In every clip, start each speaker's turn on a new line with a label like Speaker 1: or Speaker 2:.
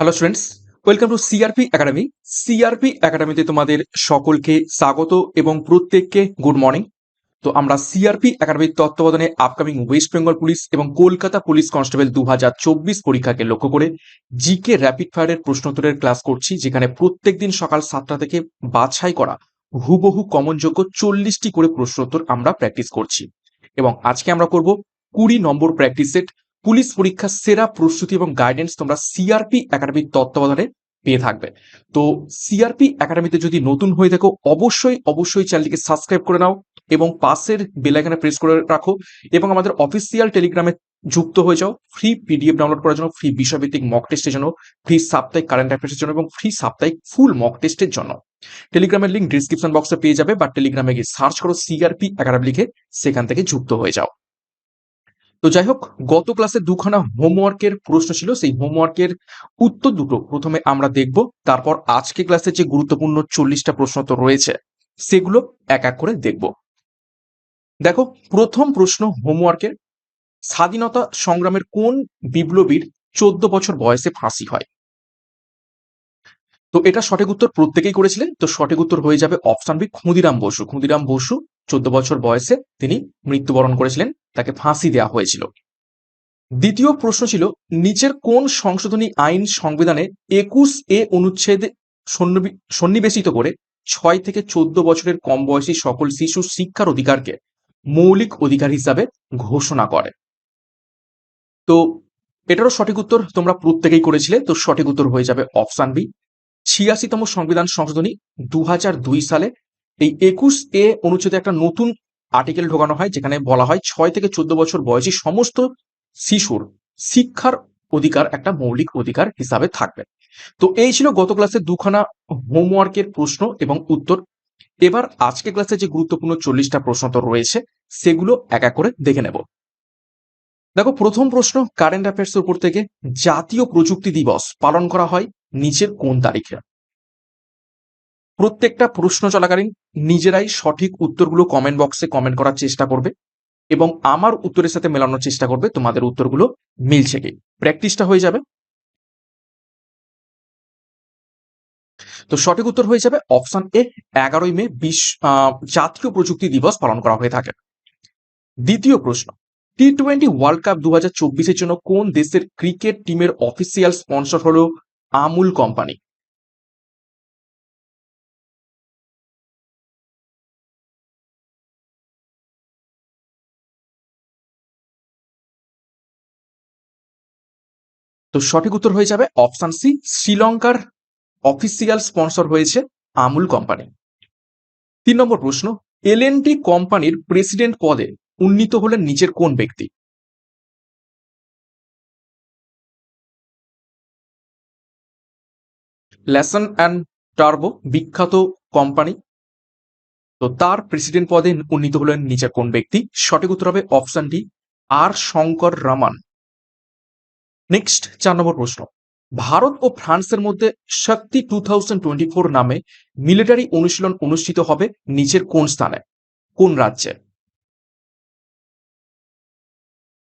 Speaker 1: Hello students welcome to CRP academy CRP একাডেমিতে তোমাদের সকলকে স্বাগত এবং প্রত্যেককে গুড মর্নিং তো আমরা সিআরপি একাডেমির তত্ত্বাবধানে আপকামিং ওয়েস্ট বেঙ্গল পুলিশ এবং কলকাতা পুলিশ কনস্টেবল দু হাজার চব্বিশ পরীক্ষাকে লক্ষ্য করে জিকে র্যাপিড ফায়ারের প্রশ্নোত্তরের ক্লাস করছি, যেখানে প্রত্যেক দিন সকাল সাতটা থেকে বাছাই করা হুবহু কমনযোগ্য চল্লিশটি করে প্রশ্নোত্তর আমরা প্র্যাকটিস করছি। এবং আজকে আমরা করব কুড়ি নম্বর প্র্যাকটিস সেট পুলিশ পরীক্ষার সেরা প্রস্তুতি এবং গাইডেন্স তোমরা সিআরপি একাডেমির তত্ত্বাবধানে পেয়ে থাকবে। তো সিআরপি একাডেমিতে যদি নতুন হয়ে থাকো, অবশ্যই অবশ্যই চ্যানেলটিকে সাবস্ক্রাইব করে নাও এবং পাশের বেলাইকানে প্রেস করে রাখো এবং আমাদের অফিসিয়াল টেলিগ্রামে যুক্ত হয়ে যাও। ফ্রি পিডিএফ ডাউনলোড করার জন্য ফ্রি বিষয়ভিত্তিক মক টেস্টের জন্য ফ্রি সাপ্তাহিক কারেন্ট অ্যাফেয়ার্সের জন্য এবং ফ্রি সাপ্তাহিক ফুল মক টেস্টের জন্য। টেলিগ্রামের লিঙ্ক ডিসক্রিপশন বক্সে পেয়ে যাবে বা টেলিগ্রামে গিয়ে সার্চ করো সিআরপি একাডেমি লিখে সেখান থেকে যুক্ত হয়ে যাও। তো যাই হোক, গত ক্লাসে দুখানা হোমওয়ার্কের প্রশ্ন ছিল। সেই হোমওয়ার্কের উত্তর দুটো প্রথমে আমরা দেখব, তারপর আজকে ক্লাসে যে গুরুত্বপূর্ণ চল্লিশটা প্রশ্ন তো রয়েছে, সেগুলো এক এক করে দেখব। দেখো, প্রথম প্রশ্ন হোমওয়ার্কের স্বাধীনতা সংগ্রামের কোন বিপ্লবীর চোদ্দ বছর বয়সে ফাঁসি হয়? তো এটা সঠিক উত্তর প্রত্যেকেই করেছিলেন। তো সঠিক উত্তর হয়ে যাবে অপশন বি ক্ষুদিরাম বসু। ক্ষুদিরাম বসু, চোদ্দ বছর বয়সে তিনি মৃত্যুবরণ করেছিলেন। তাকে ফাঁসি দেওয়া হয়েছিল। দ্বিতীয় প্রশ্ন ছিল, নিচের কোন সংশোধনী আইন সংবিধানে একুশ এ অনুচ্ছেদ সন্নিবেশিত করে ছয় থেকে চোদ্দ বছরের কম বয়সী সকল শিশু শিক্ষার অধিকারকে মৌলিক অধিকার হিসাবে ঘোষণা করে। তো এটারও সঠিক উত্তর তোমরা প্রত্যেকেই করেছিলে, তো সঠিক উত্তর হয়ে যাবে অপশন বি। ছিয়াশিতম সংবিধান সংশোধনী দু সালে এই একুশ এ অনুচ্ছেদে একটা নতুন আর্টিকেল ঢোকানো হয়, যেখানে বলা হয় ছয় থেকে চোদ্দ বছর বয়সী সমস্ত শিশুর শিক্ষার অধিকার একটা মৌলিক অধিকার হিসাবে থাকবে। তো এই ছিল গত ক্লাসে দুখানা হোমওয়ার্কের প্রশ্ন এবং উত্তর। এবার আজকে ক্লাসে যে গুরুত্বপূর্ণ চল্লিশটা প্রশ্ন তো রয়েছে, সেগুলো এক এক করে দেখে নেব। দেখো, প্রথম প্রশ্ন কারেন্ট অ্যাফেয়ার্স উপর থেকে জাতীয় প্রযুক্তি দিবস পালন করা হয় নিচের কোন তারিখে? প্রত্যেকটা প্রশ্ন চলাকালীন নিজেরাই সঠিক উত্তরগুলো কমেন্ট বক্সে কমেন্ট করার চেষ্টা করবে এবং আমার উত্তরের সাথে মেলানোর চেষ্টা করবে তোমাদের উত্তরগুলো মিলছে কি? প্র্যাকটিসটা হয়ে যাবে। তো সঠিক উত্তর হয়ে যাবে অপশন এ এগারোই মে আহ, জাতীয় প্রযুক্তি দিবস পালন করা হয়ে থাকে। দ্বিতীয় প্রশ্ন টি টোয়েন্টি ওয়ার্ল্ড কাপ দু জন্য কোন দেশের ক্রিকেট টিমের অফিসিয়াল স্পন্সর হলো আমুল কোম্পানি তো সঠিক উত্তর হয়ে যাবে অপশন সি শ্রীলঙ্কার অফিসিয়াল স্পন্সর হয়েছে আমুল কোম্পানি তিন নম্বর প্রশ্ন এল কোম্পানির প্রেসিডেন্ট পদে উন্নীত হলেন নিচের কোন ব্যক্তি? লেসন অ্যান্ড টার্বো বিখ্যাত কোম্পানি তো তার প্রেসিডেন্ট পদে উন্নীত হলেন নিচের কোন ব্যক্তি? সঠিক উত্তর হবে option D R Shankar Raman next চার নম্বর প্রশ্ন। ভারত ও ফ্রান্সের মধ্যে Shakti two thousand twenty four নামে মিলিটারি অনুশীলন অনুষ্ঠিত হবে নিচের কোন স্থানে? কোন রাজ্যে?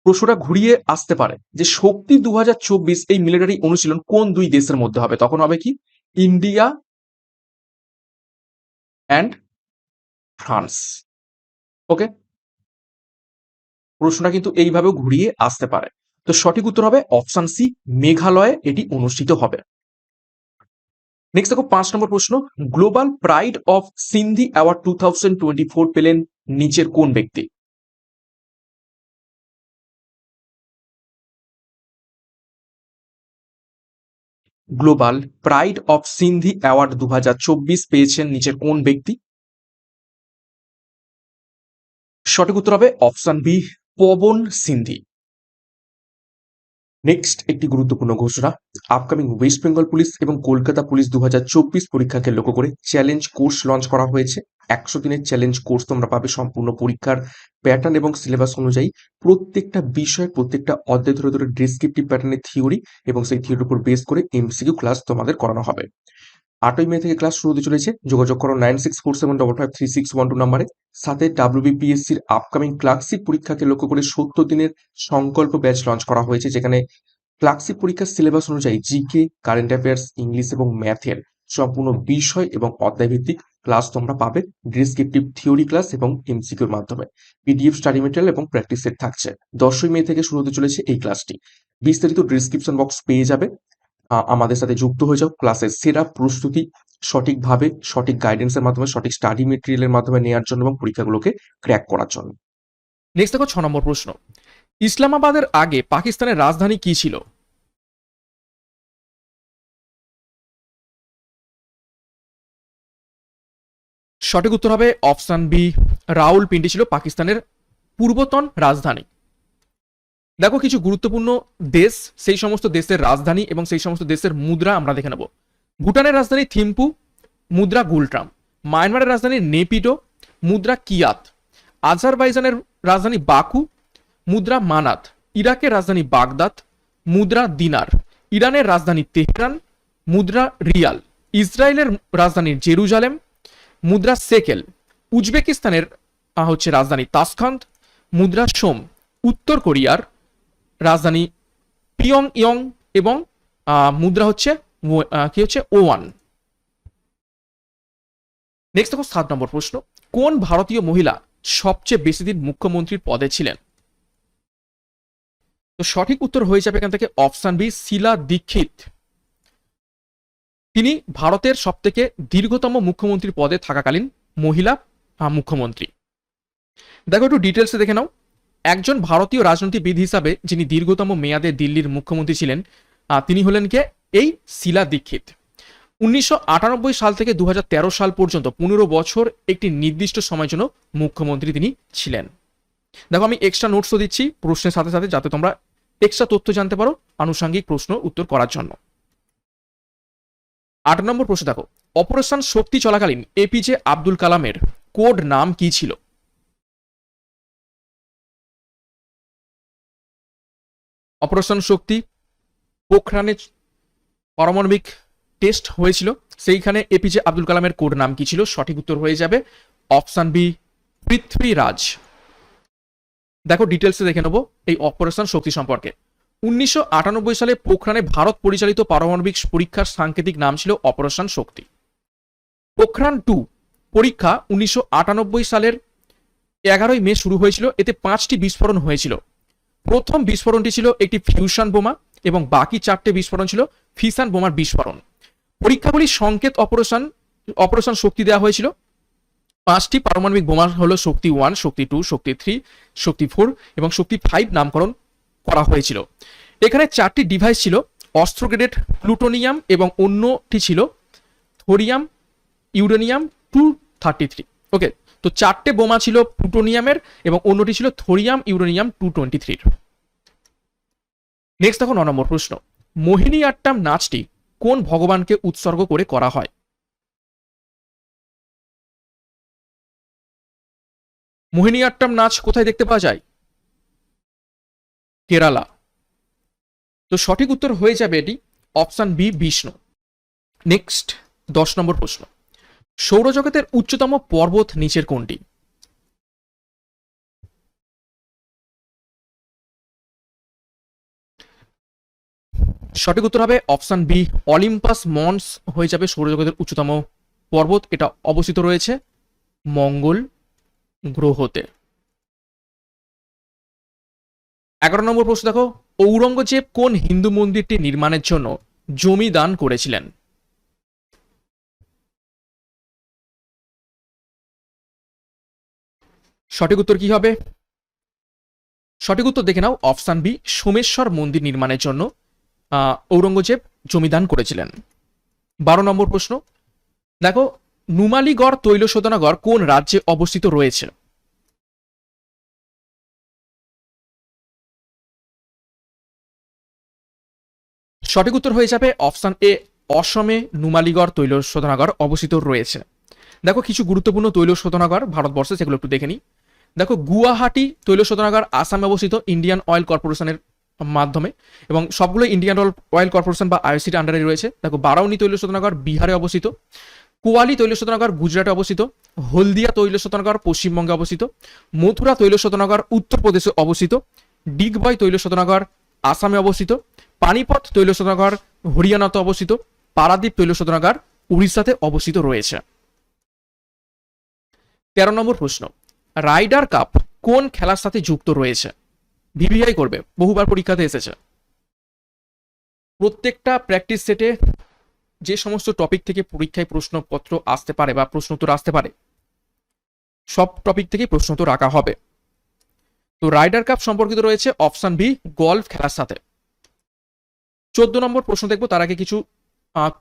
Speaker 1: প্রশ্নটা ঘুরিয়ে আসতে পারে যে শক্তি দু এই মিলিটারি অনুশীলন কোন দুই দেশের মধ্যে হবে? তখন হবে কি? India and France. ওকে প্রশ্নটা কিন্তু এইভাবেও ঘুরিয়ে আসতে পারে। তো সঠিক উত্তর হবে অপশন সি, মেঘালয়ে। এটি অনুষ্ঠিত হবে। নেক্সট দেখো, পাঁচ নম্বর প্রশ্ন। Global pride of Sindhi award two thousand twenty four পেলেন নিচের কোন ব্যক্তি? Global pride of Sindhi award দু হাজার চব্বিশ পেয়েছেন নিচের কোন ব্যক্তি? সঠিক উত্তর হবে option B, Pawan Sindhi. Next একটি গুরুত্বপূর্ণ ঘোষণা। আপকামিং ওয়েস্ট বেঙ্গল পুলিশ এবং কলকাতা পুলিশ দু পরীক্ষাকে লক্ষ্য করে চ্যালেঞ্জ কোর্স লঞ্চ করা হয়েছে। একশো দিনের চ্যালেঞ্জ কোর্স তোমরা পাবে সম্পূর্ণ পরীক্ষার প্যাটার্ন এবং সিলেবাস অনুযায়ী। প্রত্যেকটা বিষয়, প্রত্যেকটা অধ্যায় ধরে ধরে ডিসক্রিপটিভ প্যাটার্নের থিওরি এবং সেই থিওরির উপর বেস করে এমসিকিউ ক্লাস তোমাদের করানো হবে। আটই মে থেকে ক্লাস শুরু হতে চলেছে। যোগাযোগ করো nine six four seven double five three six one two নাম্বারে। সাথে ডাব্লিউবিপিএসসির আপকামিং ক্লার্কশিপ পরীক্ষাকে লক্ষ্য করে সত্তর দিনের সংকল্প ব্যাচ লঞ্চ করা হয়েছে, যেখানে ক্লার্কশিপ পরীক্ষার সিলেবাস অনুযায়ী জিকে কারেন্ট অ্যাফেয়ার্স ইংলিশ এবং ম্যাথের সম্পূর্ণ বিষয় এবং অধ্যায়ভিত্তিক ক্লাস তোমরা পাবে। ডিসক্রিপটিভ থিওরি ক্লাস এবং এমসিকিউর মাধ্যমে। পিডিএফ স্টাডি মেটেরিয়াল এবং প্র্যাকটিস সেট থাকছে। দশই মে থেকে শুরু হতে চলেছে এই ক্লাসটি। বিস্তারিত ডিসক্রিপশন বক্স পেয়ে যাবে। আমাদের সাথে যুক্ত হয়ে যাও। ক্লাসের সেরা প্রস্তুতি সঠিকভাবে, সঠিক গাইডেন্সের মাধ্যমে, সঠিক স্টাডি মেটেরিয়ালের মাধ্যমে নেওয়ার জন্য এবং পরীক্ষাগুলোকে ক্র্যাক করার জন্য।
Speaker 2: নেক্সট দেখো ছ নম্বর প্রশ্ন। ইসলামাবাদের আগে পাকিস্তানের রাজধানী কি ছিল? সঠিক উত্তর হবে অপশন বি, রাউলপিন্ডি ছিল পাকিস্তানের পূর্বতন রাজধানী। দেখো, কিছু গুরুত্বপূর্ণ দেশ, সেই সমস্ত দেশের রাজধানী এবং সেই সমস্ত দেশের মুদ্রা আমরা দেখে নেব। ভুটানের রাজধানী থিম্পু, মুদ্রা গুলট্রাম মায়ানমারের রাজধানী নেপিডো মুদ্রা কিয়াত। আজারবাইজানের রাজধানী বাকু, মুদ্রা মানাত। ইরাকের রাজধানী বাগদাদ, মুদ্রা দিনার। ইরানের রাজধানী তেহরান, মুদ্রা রিয়াল। ইসরায়েলের রাজধানী জেরুজালেম, মুদ্রা সেকেল। উজবেকিস্তানের হচ্ছে রাজধানী তাসখান্ত মুদ্রা সোম। উত্তর কোরিয়ার রাজধানী পিয়ং ইয়ং এবং মুদ্রা হচ্ছে কি হচ্ছে? ওয়ান। নেক্সট দেখো, সাত নম্বর প্রশ্ন। কোন ভারতীয় মহিলা সবচেয়ে বেশি দিন মুখ্যমন্ত্রীর পদে ছিলেন? তো সঠিক উত্তর হয়ে যাবে এখান থেকে অপশন বি, শিলা দীক্ষিত। তিনি ভারতের সব থেকে দীর্ঘতম মুখ্যমন্ত্রীর পদে থাকাকালীন মহিলা মুখ্যমন্ত্রী। দেখো, একটু ডিটেলসে দেখে নাও। একজন ভারতীয় রাজনীতিবিদ হিসাবে যিনি দীর্ঘতম মেয়াদে দিল্লির মুখ্যমন্ত্রী ছিলেন তিনি হলেন কে? এই শিলা দীক্ষিত। উনিশশো আটানব্বই সাল থেকে দু হাজার তেরো সাল পর্যন্ত পনেরো বছর একটি নির্দিষ্ট সময়ের জন্য মুখ্যমন্ত্রী তিনি ছিলেন। দেখো, আমি এক্সট্রা নোটসও দিচ্ছি প্রশ্নের সাথে সাথে, যাতে তোমরা এক্সট্রা তথ্য জানতে পারো আনুষঙ্গিক প্রশ্ন উত্তর করার জন্য। আট নম্বর প্রশ্ন দেখো, অপারেশন শক্তি চলাকালীন এপিজে আব্দুল কালামের কোড নাম কি ছিল? অপারেশন শক্তি পোখরানে পারমাণবিক টেস্ট হয়েছিল। সেইখানে এপিজে আব্দুল কালামের কোড নাম কি ছিল? সঠিক উত্তর হয়ে যাবে অপশান বি, পৃথ্বীরাজ। দেখো ডিটেলসে দেখে নেব এই অপারেশন শক্তি সম্পর্কে। উনিশশো আটানব্বই সালে পোখরানে ভারত পরিচালিত পারমাণবিক পরীক্ষার সাংকেতিক নাম ছিল অপারেশন শক্তি। পোখরান টু পরীক্ষা উনিশশো আটানব্বই সালের এগারোই মে শুরু হয়েছিল। এতে পাঁচটি বিস্ফোরণ হয়েছিল। প্রথম বিস্ফোরণটি ছিল একটি ফিউশন বোমা এবং বাকি চারটে বিস্ফোরণ ছিল ফিসান বোমার বিস্ফোরণ। পরীক্ষাগুলি সংকেত অপারেশন অপারেশন শক্তি দেওয়া হয়েছিল। পাঁচটি পারমাণবিক বোমা হলো Shakti one Shakti two Shakti three Shakti four এবং শক্তি ফাইভ নামকরণ করা হয়েছিল। এখানে চারটি ডিভাইস ছিল অস্ত্রগ্রেডেড প্লুটোনিয়াম এবং অন্যটি ছিল thorium uranium two thirty three okay তো চারটে বোমা ছিল প্লুটোনিয়ামের এবং অন্যটি ছিল থোরিয়াম ইউরেনিয়াম টু টোয়েন্টি থ্রির নেক্সট দেখো ন নম্বর প্রশ্ন। মোহিনী আট্টাম নাচটি কোন ভগবানকে উৎসর্গ করে করা হয়? মোহিনী আট্টাম নাচ কোথায় দেখতে পাওয়া যায়? কেরালা। তো সঠিক উত্তর হয়ে যাবে এটি অপশন বি বিষ্ণু। নেক্সট দশ নম্বর প্রশ্ন। সৌরজগতের উচ্চতম পর্বত নিচের কোনটি? সঠিক উত্তর হবে অপশন বি, অলিম্পাস মন্স হয়ে যাবে সৌরজগতের উচ্চতম পর্বত। এটা অবস্থিত রয়েছে মঙ্গল গ্রহতে। এগারো নম্বর প্রশ্ন দেখো, ঔরঙ্গজেব কোন হিন্দু মন্দিরটি নির্মাণের জন্য জমি দান করেছিলেন? সঠিক উত্তর কি হবে? সঠিক উত্তর দেখে নাও। অপশান বি, সোমেশ্বর মন্দির নির্মাণের জন্য ঔরঙ্গজেব জমিদান করেছিলেন। বারো নম্বর প্রশ্ন। দেখো, নুমালিগড় তৈল শোধনাগর কোন রাজ্যে অবস্থিত রয়েছে? সঠিক উত্তর হয়ে যাবে অপশন এ, অসমে নুমালিগড় তৈল শোধনাগার অবস্থিত রয়েছে। দেখো, কিছু গুরুত্বপূর্ণ তৈল শোধনাগার ভারতবর্ষে, সেগুলো একটু দেখে নিই। দেখো, গুয়াহাটি তৈল শোধনাগার আসামে অবস্থিত ইন্ডিয়ান অয়েল কর্পোরেশনের মাধ্যমে এবং সবগুলো ইন্ডিয়ান অয়েল কর্পোরেশন বা আইওসির আন্ডারে রয়েছে। দেখো, বারাউনি তৈল শোধনাগার বিহারে অবস্থিত, কুয়ালি তৈল শোধনাগার গুজরাটে অবস্থিত, হলদিয়া তৈল শোধনাগার পশ্চিমবঙ্গে অবস্থিত, মথুরা তৈল শোধনাগার উত্তরপ্রদেশে অবস্থিত ডিগবয় তৈল শোধনাগার আসামে অবস্থিত, পানিপথ তৈল শোধনাগার হরিয়ানাতে অবস্থিত, পারাদ্বীপ তৈল শোধনাগার উড়িষ্যাতে অবস্থিত রয়েছে। তেরো নম্বর প্রশ্ন রাইডার কাপ কোন খেলার সাথে যুক্ত রয়েছে? ভিভিআই করবে, বহুবার পরীক্ষাতে এসেছে। প্রত্যেকটা প্র্যাকটিস সেটে যে সমস্ত টপিক থেকে পরীক্ষায় প্রশ্নপত্র আসতে পারে বা প্রশ্নোত্তর আসতে পারে, সব টপিক থেকেই প্রশ্নোত্তর রাখা হবে। তো রাইডার কাপ সম্পর্কিত রয়েছে অপশান বি গলফ খেলার সাথে। চোদ্দ নম্বর প্রশ্ন দেখব, তার আগে কিছু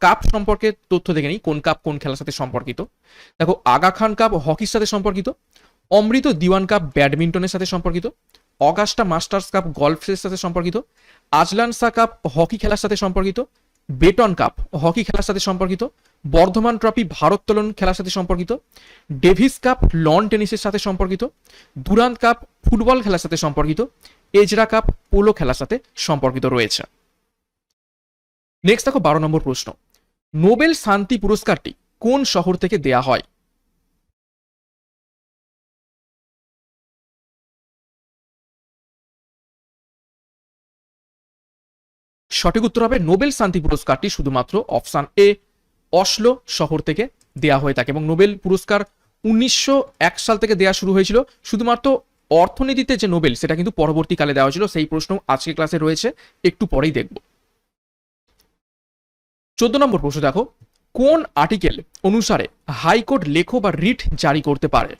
Speaker 2: কাপ সম্পর্কে তথ্য দেখে নিই, কোন কাপ কোন খেলার সাথে সম্পর্কিত। দেখো আগা খান কাপ হকির সাথে সম্পর্কিত। অমৃত দিওয়ান কাপ ব্যাডমিন্টনের সাথে সম্পর্কিত, অগাস্টা মাস্টার্স কাপ গলফের সাথে সম্পর্কিত, আজলানসা কাপ হকি খেলার সাথে সম্পর্কিত, বেটন কাপ হকি খেলার সাথে সম্পর্কিত, বর্ধমান ট্রফি ভারোত্তোলন খেলার সাথে সম্পর্কিত, ডেভিস কাপ লন টেনিসের সাথে সম্পর্কিত, দুরান্ত কাপ ফুটবল খেলার সাথে সম্পর্কিত, এজরা কাপ পোলো খেলার সাথে সম্পর্কিত রয়েছে। নেক্সট দেখো বারো নম্বর প্রশ্ন। নোবেল শান্তি পুরস্কারটি কোন শহর থেকে দেয়া হয়? সঠিক উত্তর হবে নোবেল শান্তি পুরস্কারটি শুধুমাত্র অপশান এ, অসলো শহর থেকে দেয়া হয়ে থাকে এবং নোবেল পুরস্কার উনিশশো এক সাল থেকে দেয়া শুরু হয়েছিল। শুধুমাত্র অর্থনীতিতে যে নোবেল, সেটা কিন্তু পরবর্তীকালে দেওয়া হয়েছিল। সেই প্রশ্ন আজকে ক্লাসে রয়েছে। একটু পরেই দেখব। চোদ্দ নম্বর প্রশ্ন দেখো। কোন আর্টিকেল অনুসারে হাইকোর্ট লেখো বা রিট জারি করতে পারে?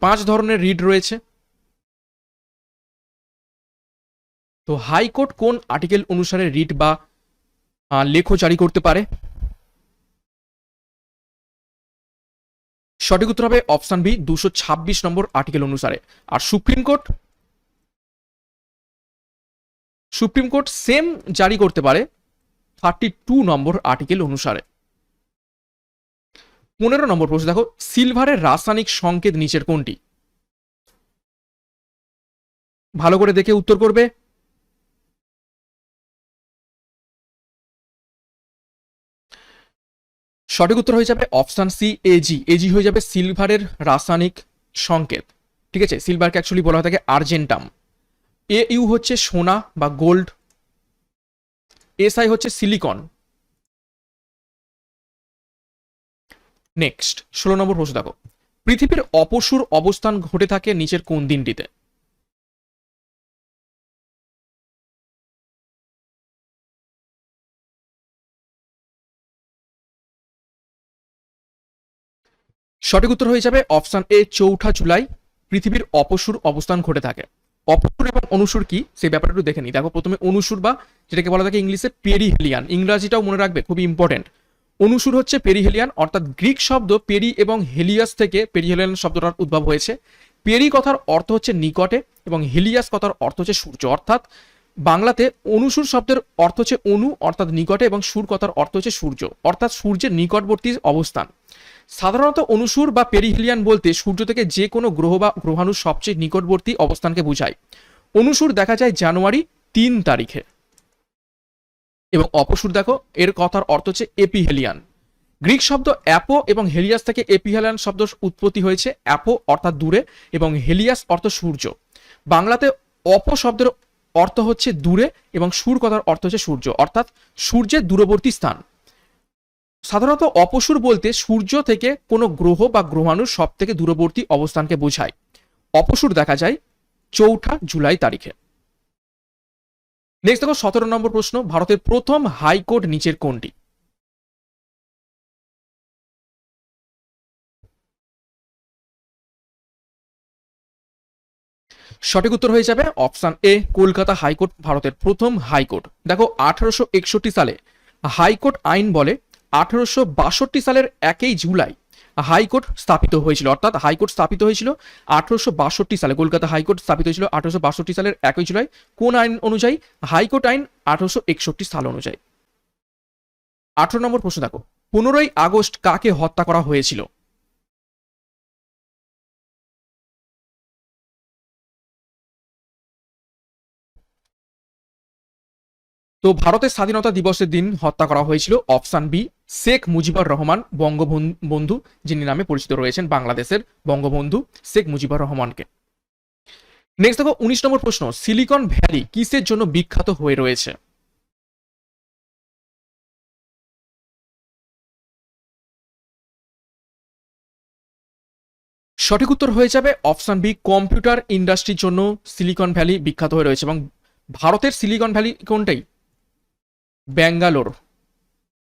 Speaker 2: পাঁচ ধরনের রিট রয়েছে। তো হাইকোর্ট কোন আর্টিকেল অনুসারে রিট বা লেখো জারি করতে পারে? সঠিক উত্তর হবে অপশান বি, দুশো ছাব্বিশ নম্বর আর্টিকেল অনুসারে। আর supreme court? Supreme court same জারি করতে পারে থার্টি টু নম্বর আর্টিকেল অনুসারে। পনেরো নম্বর প্রশ্ন, দেখো, সিলভারের রাসায়নিক সংকেত নিচের কোনটি? ভালো করে দেখে উত্তর করবে। সঠিক উত্তর হয়ে যাবে অপশান সি এজি এজি হয়ে যাবে সিলভারের রাসায়নিক সংকেত। ঠিক আছে? সিলভারকে অ্যাকচুয়ালি বলা হয়ে থাকে আর্জেন্টাম। এ ইউ হচ্ছে সোনা বা গোল্ড। এসআই হচ্ছে সিলিকন। নেক্সট ষোলো নম্বর প্রশ্ন দেখো। পৃথিবীর অপসুর অবস্থান ঘটে থাকে নিচের কোন দিনটিতে? সঠিক উত্তর হয়ে যাবে অপশান এ, চৌঠা জুলাই, পৃথিবীর অপসুর অবস্থান ঘটে থাকে। অপসুর এবং অনুসুর কি? সেই ব্যাপারটা একটু দেখে নিই। দেখো, প্রথমে অনুসুর বা যেটাকে বলা থাকে ইংলিশে পেরিহেলিয়ান। ইংরাজিটাও মনে রাখবে, খুবই ইম্পর্টেন্ট অনুসুর হচ্ছে পেরিহেলিয়ান, অর্থাৎ গ্রিক শব্দ পেরি এবং হেলিয়াস থেকে পেরিহেলিয়ান শব্দটার উদ্ভব হয়েছে। পেরি কথার অর্থ হচ্ছে নিকটে এবং হেলিয়াস কথার অর্থ হচ্ছে সূর্য। অর্থাৎ বাংলাতে অনুসুর শব্দের অর্থ হচ্ছে অনু, অর্থাৎ নিকটে এবং সুর কথার অর্থ হচ্ছে সূর্য। অর্থাৎ সূর্যের নিকটবর্তী অবস্থান। সাধারণত অনুসুর বা পেরিহিলিয়ান বলতে সূর্য থেকে যে কোনো গ্রহ বা গ্রহাণুর সবচেয়ে নিকটবর্তী অবস্থানকে বোঝায়। অনুসুর দেখা যায় জানুয়ারি তিন তারিখে। এবং অপসুর দেখো, এর কথার অর্থ হচ্ছে এপিহেলিয়ান। গ্রিক শব্দ অ্যাপো এবং হেলিয়াস থেকে এপিহেলিয়ান শব্দ উৎপত্তি হয়েছে অ্যাপো অর্থাৎ দূরে এবং হেলিয়াস অর্থ সূর্য। বাংলাতে অপ শব্দের অর্থ হচ্ছে দূরে এবং সুর কথার অর্থ হচ্ছে সূর্য, অর্থাৎ সূর্যের দূরবর্তী স্থান। সাধারণত অপসুর বলতে সূর্য থেকে কোনো গ্রহ বা গ্রহাণুর সব থেকে দূরবর্তী অবস্থানকে বোঝায়। অপসুর দেখা যায় চৌঠা জুলাই তারিখে। নেক্সট দেখো, সতেরো নম্বর প্রশ্ন, ভারতের প্রথম হাইকোর্ট নিচের কোনটি? সঠিক উত্তর হয়ে যাবে অপশন এ, কলকাতা হাইকোর্ট, ভারতের প্রথম হাইকোর্ট। দেখো, আঠারোশো একষট্টি সালে হাইকোর্ট আইন বলে আঠারোশো বাষট্টি সালের একই জুলাই হাইকোর্ট স্থাপিত হয়েছিল। অর্থাৎ হাইকোর্ট স্থাপিত হয়েছিল আঠারোশো বাষট্টি সালে। কলকাতা হাইকোর্ট স্থাপিত হয়েছিল আঠারোশো বাষট্টি সালের একই জুলাই। কোন আইন অনুযায়ী? হাইকোর্ট আইন আঠারোশো একষট্টি সাল অনুযায়ী। আঠারো নম্বর প্রশ্ন দেখো। পনেরোই আগস্ট কাকে হত্যা করা হয়েছিল? তো ভারতের স্বাধীনতা দিবসের দিন হত্যা করা হয়েছিল অপশান বি, শেখ মুজিবুর রহমান বঙ্গবন্ধু, যিনি নামে পরিচিত রয়েছেন বাংলাদেশের বঙ্গবন্ধু শেখ মুজিবুর রহমানকে। নেক্সট দেখো, উনিশ নম্বর প্রশ্ন সিলিকন ভ্যালি কিসের জন্য বিখ্যাত হয়ে রয়েছে? সঠিক উত্তর হয়ে যাবে অপশন বি, কম্পিউটার ইন্ডাস্ট্রির জন্য সিলিকন ভ্যালি বিখ্যাত হয়ে রয়েছে এবং ভারতের সিলিকন ভ্যালি কোনটাই? ব্যাঙ্গালোর।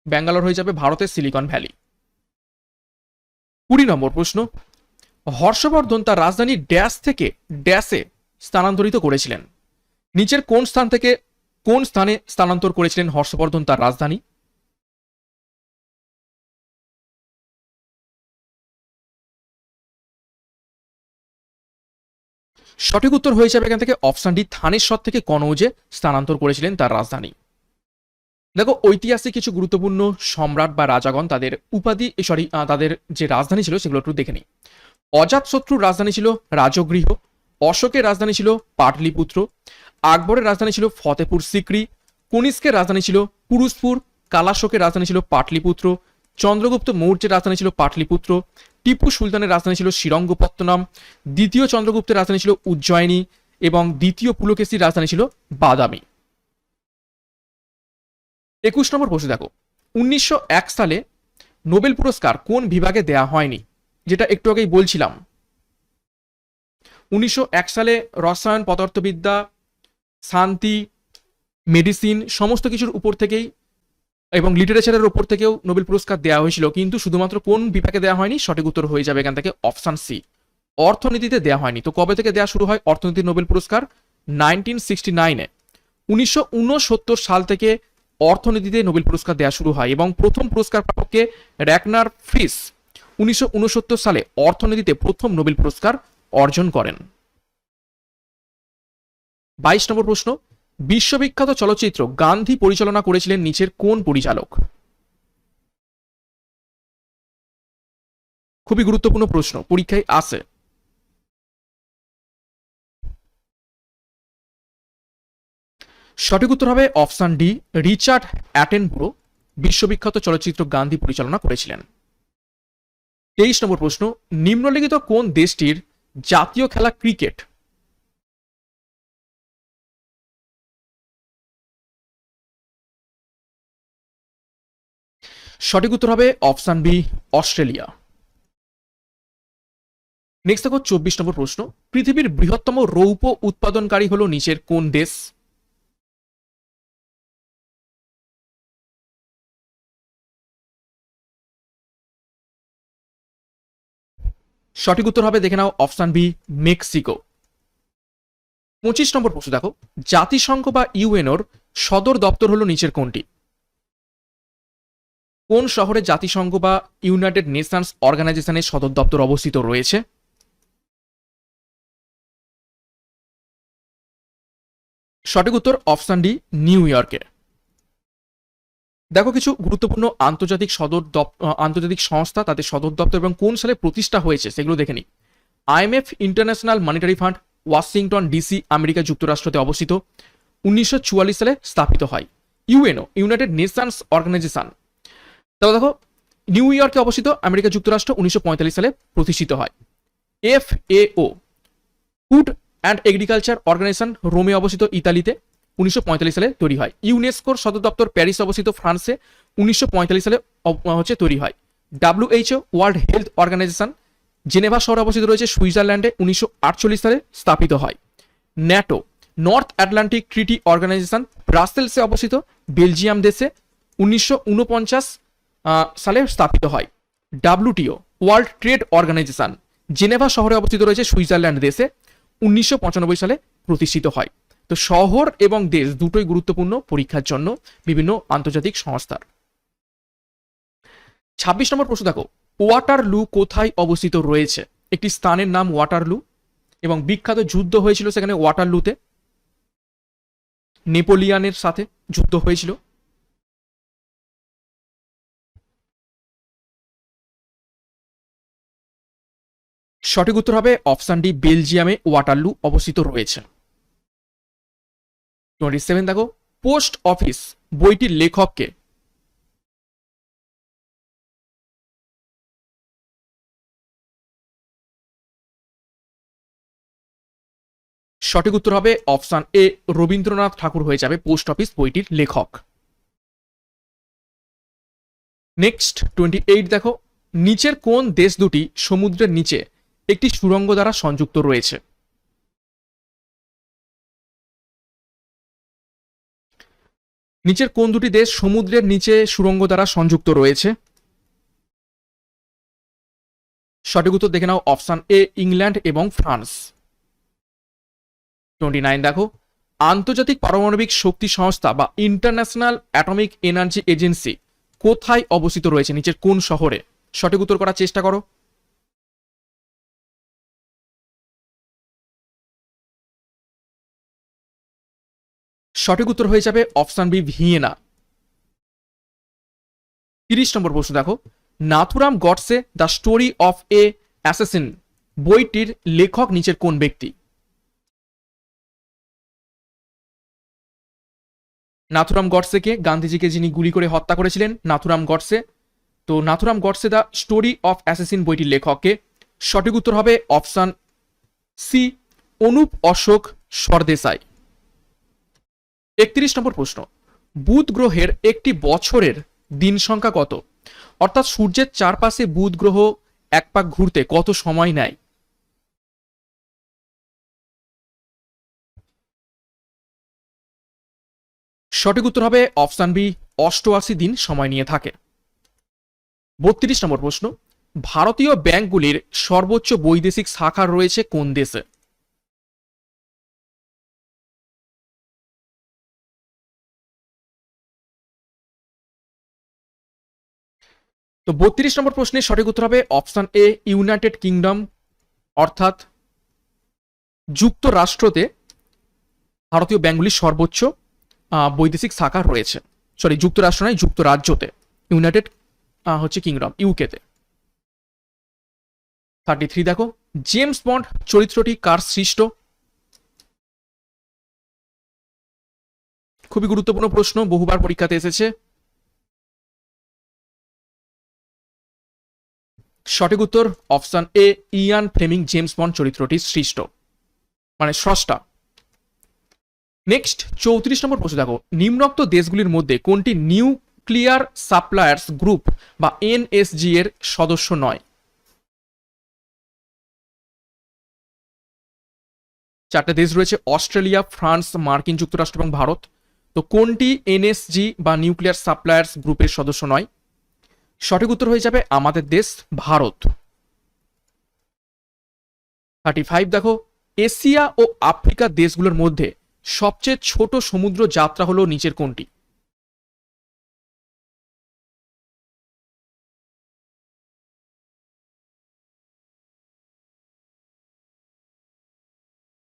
Speaker 2: ব্যাঙ্গালোর হয়ে যাবে ভারতের সিলিকন ভ্যালি। কুড়ি নম্বর প্রশ্ন, হর্ষবর্ধন তার রাজধানী ড্যাশ থেকে ড্যাশে স্থানান্তরিত করেছিলেন। নিচের কোন স্থান থেকে কোন স্থানে স্থানান্তর করেছিলেন হর্ষবর্ধন তার রাজধানী? সঠিক উত্তর হয়ে যাবে এখান থেকে, অপশন ডি, থানেশ্বর থেকে কনৌজে স্থানান্তর করেছিলেন তার রাজধানী। দেখো ঐতিহাসিক কিছু গুরুত্বপূর্ণ সম্রাট বা রাজাগণ তাদের উপাধি সরি তাদের যে রাজধানী ছিল সেগুলো একটু দেখে নিই অজাতশত্রুর রাজধানী ছিল রাজগৃহ অশোকের রাজধানী ছিল পাটলিপুত্র আকবরের রাজধানী ছিল ফতেপুর সিক্রি কনিষ্কের রাজধানী ছিল পুরুষপুর কালাশোকের রাজধানী ছিল পাটলিপুত্র চন্দ্রগুপ্ত মৌর্যের রাজধানী ছিল পাটলিপুত্র টিপু সুলতানের রাজধানী ছিল শ্রীরঙ্গপত্তনম দ্বিতীয় চন্দ্রগুপ্তের রাজধানী ছিল উজ্জয়িনী এবং দ্বিতীয় পুলকেশীর রাজধানী ছিল বাদামি একুশ নম্বর প্রশ্ন দেখো। উনিশশো এক সালে নোবেল পুরস্কার কোন বিভাগে দেয়া হয়নি? যেটা একটু আগেই বলছিলাম। উনিশশো এক সালে রসায়ন, পদার্থবিদ্যা, শান্তি, মেডিসিন সমস্ত কিছুর উপর থেকেই এবং লিটারেচারের উপর থেকেও নোবেল পুরস্কার দেওয়া হয়েছিল। কিন্তু শুধুমাত্র কোন বিভাগে দেওয়া হয়নি? সঠিক উত্তর হয়ে যাবে এখান থেকে অপশান সি। অর্থনীতিতে দেওয়া হয়নি। তো কবে থেকে দেওয়া শুরু হয় অর্থনীতির নোবেল পুরস্কার? নাইনটিন সিক্সটি নাইনে। উনিশশো উনসত্তর সাল থেকে অর্থনীতিতে নোবেল পুরস্কার দেওয়া শুরু হয় এবং প্রথম পুরস্কার প্রাপককে র্যাকনার ফ্রিস উনিশশো সালে অর্থনীতিতে প্রথম নোবেল পুরস্কার অর্জন করেন। বাইশ নম্বর প্রশ্ন, বিশ্ববিখ্যাত চলচ্চিত্র গান্ধী পরিচালনা করেছিলেন নিচের কোন পরিচালক? খুবই গুরুত্বপূর্ণ প্রশ্ন, পরীক্ষায় আসে সঠিক উত্তর হবে অপশন ডি, রিচার্ড অ্যাটেনব্রো, বিশ্ববিখ্যাত চলচ্চিত্র গান্ধী পরিচালনা করেছিলেন। তেইশ নম্বর প্রশ্ন, নিম্নলিখিত কোন দেশটির জাতীয় খেলা ক্রিকেট? সঠিক উত্তর হবে অপশন বি, অস্ট্রেলিয়া। নেক্সট দেখো চব্বিশ নম্বর প্রশ্ন, পৃথিবীর বৃহত্তম রৌপ্য উৎপাদনকারী হলো নিচের কোন দেশ? সঠিক উত্তর হবে, দেখে নাও, অপশান বি, মেক্সিকো। পঁচিশ নম্বর প্রশ্ন দেখো। জাতিসংঘ বা ইউএনওর সদর দপ্তর হলো নিচের কোনটি? কোন শহরে জাতিসংঘ বা ইউনাইটেড নেশনস অর্গানাইজেশনের সদর দপ্তর অবস্থিত রয়েছে? সঠিক উত্তর, অপশান ডি, নিউ ইয়র্কে। দেখো কিছু গুরুত্বপূর্ণ আন্তর্জাতিক সদর আন্তর্জাতিক সংস্থা, তাদের সদর দপ্তর এবং কোন সালে প্রতিষ্ঠা হয়েছে সেগুলো দেখে নিই। IMF International Monetary Fund, Washington DC, America যুক্তরাষ্ট্রতে অবস্থিত। উনিশশো চুয়াল্লিশ সালে স্থাপিত হয়। UNO United Nations Organization. তবে দেখো, নিউ ইয়র্কে অবস্থিত আমেরিকা যুক্তরাষ্ট্র উনিশশো পঁয়তাল্লিশ সালে প্রতিষ্ঠিত হয়। F O, food and agriculture organization, রোমে অবস্থিত ইতালিতে। উনিশশো পঁয়তাল্লিশ সালে তৈরি হয়। ইউনেস্কোর সদর দপ্তর প্যারিস অবস্থিত, ফ্রান্সে উনিশশো পঁয়তাল্লিশ সালে হচ্ছে তৈরি হয়। WHO World Health Organization Geneva শহরে অবস্থিত রয়েছে, সুইজারল্যান্ডে উনিশশো আটচল্লিশ সালে স্থাপিত হয়। NATO, North Atlantic Treaty Organization ব্রাসেলসে অবস্থিত, বেলজিয়াম দেশে উনিশশো ঊনপঞ্চাশ সালে স্থাপিত হয়। WTO World Trade Organization Geneva শহরে অবস্থিত রয়েছে, সুইজারল্যান্ড দেশে উনিশশো পঁচানব্বই সালে প্রতিষ্ঠিত হয়। তো শহর এবং দেশ দুটোই গুরুত্বপূর্ণ পরীক্ষার জন্য বিভিন্ন আন্তর্জাতিক সংস্থার। ছাব্বিশ নম্বর প্রশ্ন দেখো ওয়াটার লু কোথায় অবস্থিত রয়েছে? একটি স্থানের নাম ওয়াটার লু এবং বিখ্যাত যুদ্ধ হয়েছিল সেখানে ওয়াটার লুতে নেপোলিয়ানের সাথে যুদ্ধ হয়েছিল। সঠিক উত্তর হবে অপশন ডি, বেলজিয়ামে ওয়াটারলু অবস্থিত রয়েছে। টোয়েন্টি সেভেন দেখো পোস্ট অফিস বইটির লেখককে। সঠিক উত্তর হবে অপশন এ রবীন্দ্রনাথ ঠাকুর হয়ে যাবে পোস্ট অফিস বইটির লেখক। নেক্সট টোয়েন্টি এইট দেখো, নিচের কোন দেশ দুটি সমুদ্রের নিচে একটি সুড়ঙ্গ দ্বারা সংযুক্ত রয়েছে? নিচের কোন দুটি দেশ সমুদ্রের নিচে সুড়ঙ্গ দ্বারা সংযুক্ত রয়েছে? সঠিক উত্তর দেখে নাও, অপশান এ, ইংল্যান্ড এবং ফ্রান্স। টোয়েন্টি নাইন, দেখো। আন্তর্জাতিক পারমাণবিক শক্তি সংস্থা বা ইন্টারন্যাশনাল অ্যাটমিক এনার্জি এজেন্সি কোথায় অবস্থিত রয়েছে? নিচের কোন শহরে? সঠিক উত্তর করার চেষ্টা করো। সঠিক উত্তর হয়ে যাবে অপশান বি, ভিয়েনা। তিরিশ নম্বর প্রশ্ন দেখো। Nathuram Godse the story of a assassin বইটির লেখক নিচের কোন ব্যক্তি? নাথুরাম গডসেকে গান্ধীজিকে যিনি গুলি করে হত্যা করেছিলেন, নাথুরাম গডসে। তো Nathuram Godse the story of assassin বইটির লেখককে সঠিক উত্তর হবে অপশান সি, অনুপ অশোক সরদেশাই একত্রিশ নম্বর প্রশ্ন, বুধ গ্রহের একটি বছরের দিন সংখ্যা কত? অর্থাৎ সূর্যের চারপাশে বুধ গ্রহ এক পাক ঘুরতে কত সময় নেয়? সঠিক উত্তর হবে অপশান বি, অষ্টআশি দিন সময় নিয়ে থাকে। বত্রিশ নম্বর প্রশ্ন, ভারতীয় ব্যাংকগুলির সর্বোচ্চ বৈদেশিক শাখা রয়েছে কোন দেশে? তো বত্রিশ নম্বর প্রশ্নের সঠিক উত্তর হবে অপশন এ, ইউনাইটেড কিংডম, অর্থাৎ যুক্তরাষ্ট্রতে ভারতীয় ব্যাঙ্কগুলির সর্বোচ্চ বৈদেশিক শাখা রয়েছে। সরি, যুক্তরাষ্ট্র নয়, যুক্তরাজ্যতে। ইউনাইটেড হচ্ছে কিংডম, ইউকেতে। থার্টি থ্রি, দেখো। জেমস বন্ড চরিত্রটি কার সৃষ্ট? খুবই গুরুত্বপূর্ণ প্রশ্ন, বহুবার পরীক্ষাতে এসেছে। সঠিক উত্তর, option A, Ian Fleming James Bond চরিত্রটি সৃষ্ট। মানে স্রষ্টা। নেক্সট, চৌত্রিশ নম্বর প্রশ্ন দেখো। নিম্নোক্ত দেশগুলির মধ্যে কোনটি নিউক্লিয়ার সাপ্লায়ার্স গ্রুপ বা এনএসজি এর সদস্য নয়? চারটে দেশ রয়েছে, অস্ট্রেলিয়া, ফ্রান্স, মার্কিন যুক্তরাষ্ট্র এবং ভারত। তো কোনটি এনএসজি বা নিউক্লিয়ার সাপ্লায়ার্স গ্রুপের সদস্য নয়? সঠিক উত্তর হয়ে যাবে আমাদের দেশ, ভারত। থার্টি ফাইভ দেখো, এশিয়া ও আফ্রিকার দেশগুলোর মধ্যে সবচেয়ে ছোট সমুদ্র যাত্রা হলো নিচের কোনটি?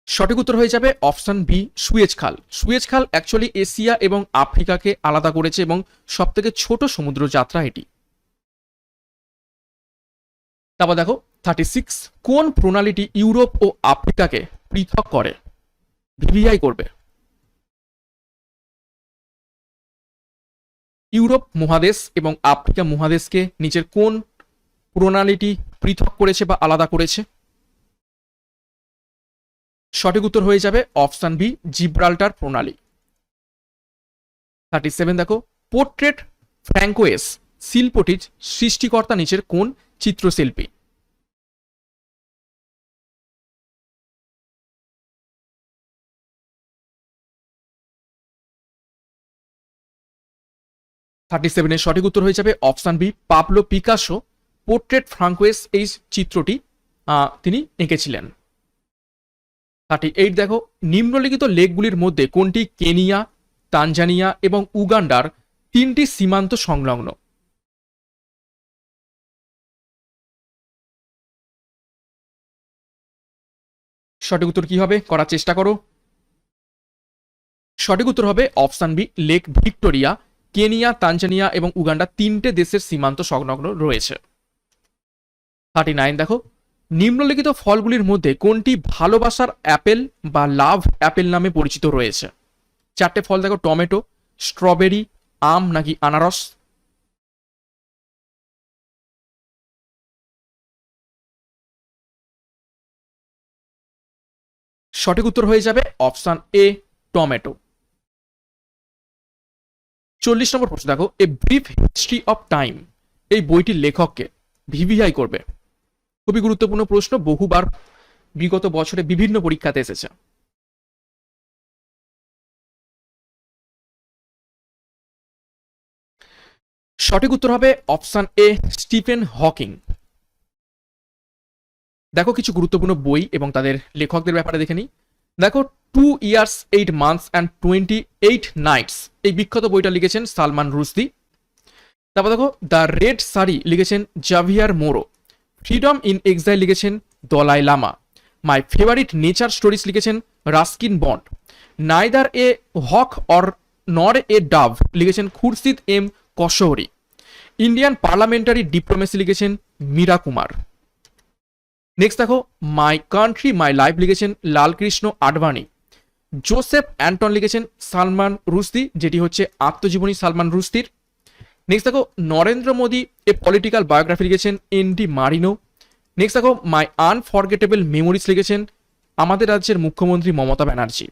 Speaker 2: সঠিক উত্তর হয়ে যাবে অপশন বি, সুয়েজ খাল। সুয়েজ খাল অ্যাকচুয়ালি এশিয়া এবং আফ্রিকাকে আলাদা করেছে এবং সব থেকে ছোট সমুদ্র যাত্রা এটি। তারপর দেখো থার্টি সিক্স কোন প্রণালীটি ইউরোপ ও আফ্রিকাকে পৃথক করে? ভিভিআই করবে। ইউরোপ মহাদেশ এবং আফ্রিকা মহাদেশকে নিচের কোন প্রণালীটি পৃথক করেছে বা আলাদা করেছে? সঠিক উত্তর হয়ে যাবে অপশন বি, জিব্রাল্টার প্রণালী। থার্টি সেভেন দেখো, পোর্ট্রেট ফ্র্যাঙ্কোয়েস শিল্পটির সৃষ্টিকর্তা নিচের কোন চিত্রশিল্পী। থার্টি সেভেনের সঠিক উত্তর হয়ে যাবে option B, Pablo Picasso. Portrait Francoise এই চিত্রটি তিনি এঁকেছিলেন। থার্টি এইট, দেখো, নিম্নলিখিত লেকগুলির মধ্যে কোনটি কেনিয়া, তানজানিয়া এবং উগান্ডার তিনটি সীমান্ত সংলগ্ন? সঠিক উত্তর কি হবে? করার চেষ্টা করো। সঠিক উত্তর হবে option B, lake Victoria, Kenya, Tanzania এবং উগান্ডা তিনটে দেশের সীমান্ত সংলগ্ন রয়েছে। থার্টি নাইন দেখো। নিম্নলিখিত ফলগুলির মধ্যে কোনটি ভালোবাসার অ্যাপেল বা লাভ অ্যাপেল নামে পরিচিত রয়েছে? চারটে ফল দেখো, টমেটো, স্ট্রবেরি, আম নাকি আনারস? সঠিক উত্তর হয়ে যাবে অপশান এ, টমেটো। চল্লিশ নম্বর প্রশ্ন, দেখো a brief history of time এই বইটির লেখককে ভিভিআই করবে। খুবই গুরুত্বপূর্ণ প্রশ্ন, বহুবার বিগত বছরে বিভিন্ন পরীক্ষাতে এসেছে। সঠিক উত্তর হবে অপশান এ, স্টিফেন হকিং। দেখো কিছু গুরুত্বপূর্ণ বই এবং তাদের লেখকদের ব্যাপারে দেখে নিই। দেখো two years eight months and twenty eight nights এই বিখ্যাত বইটা লিখেছেন সালমান রুশদি। তারপর দেখো দ্য রেড সারি লিখেছেন Javier Moro. Freedom in exile লিখেছেন Dalai Lama. My favourite nature stories লিখেছেন Ruskin Bond. Neither a hawk or nor a dove লিখেছেন Khurshid M Kasuri. Indian parliamentary diplomacy লিখেছেন মীরা কুমার। নেক্সট দেখো মাই কান্ট্রি মাই লাইফ লিখেছেন Lalkrishna Advani Joseph Anton লিখেছেন সালমান রুশদি, যেটি হচ্ছে আত্মজীবনী সালমান রুশদির। নেক্সট দেখো, Narendra Modi a political biography লিখেছেন এন ডি মারিনো নেক্সট দেখো মাই আনফরগেটেবল মেমোরিজ লিখেছেন আমাদের রাজ্যের মুখ্যমন্ত্রী মমতা ব্যানার্জি।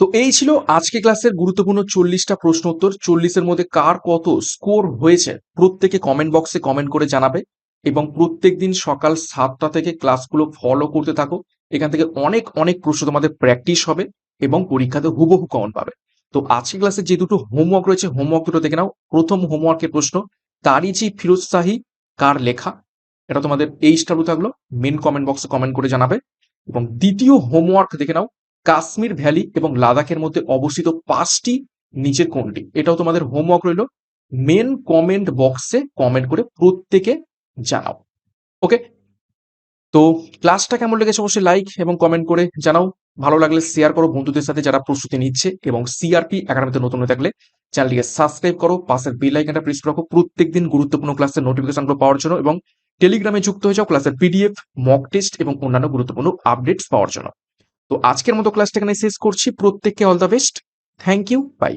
Speaker 1: তো এই ছিল আজকে ক্লাসের গুরুত্বপূর্ণ চল্লিশটা প্রশ্ন উত্তর। চল্লিশের মধ্যে কার কত স্কোর হয়েছে, প্রত্যেকে কমেন্ট বক্সে কমেন্ট করে জানাবে। এবং প্রত্যেক দিন সকাল সাতটা থেকে ক্লাসগুলো ফলো করতে থাকো। এখান থেকে অনেক অনেক প্রশ্ন তোমাদের প্র্যাকটিস হবে এবং পরীক্ষাতে হুবহু কমন পাবে। তো আজকে ক্লাসে যে দুটো হোমওয়ার্ক রয়েছে হোমওয়ার্ক দুটো দেখে নাও। প্রথম হোমওয়ার্কের প্রশ্ন তারিজি ফিরোজ শাহী কার লেখা? এটা তোমাদের এই স্টারু থাকল মেন কমেন্ট বক্সে কমেন্ট করে জানাবে। এবং দ্বিতীয় হোমওয়ার্ক দেখে নাও, কাশ্মীর ভ্যালি এবং লাদাখের মধ্যে অবস্থিত পাঁচটি নিচের কোনটি? এটাও তোমাদের হোমওয়ার্ক রইল। মেন কমেন্ট বক্সে কমেন্ট করে প্রত্যেকে জানাও। ওকে তো ক্লাসটা কেমন লেগেছে অবশ্যই লাইক এবং কমেন্ট করে জানাও। ভালো লাগলে শেয়ার করো বন্ধুদের সাথে যারা প্রস্তুতি নিচ্ছে এবং সিআরপি একাডেমিতে নতুন হয়ে থাকলে চ্যানেলটিকে সাবস্ক্রাইব করো, পাশের বেল আইকনটা প্রেস রাখো। প্রত্যেকদিন গুরুত্বপূর্ণ ক্লাসের নোটিফিকেশনগুলো পাওয়ার জন্য এবং টেলিগ্রামে যুক্ত হয়ে যাও ক্লাসের পিডিএফ মক টেস্ট এবং অন্যান্য গুরুত্বপূর্ণ আপডেটস পাওয়ার জন্য। তো আজকের মতো ক্লাসটা এখানে শেষ করছি। প্রত্যেককে all the best thank you bye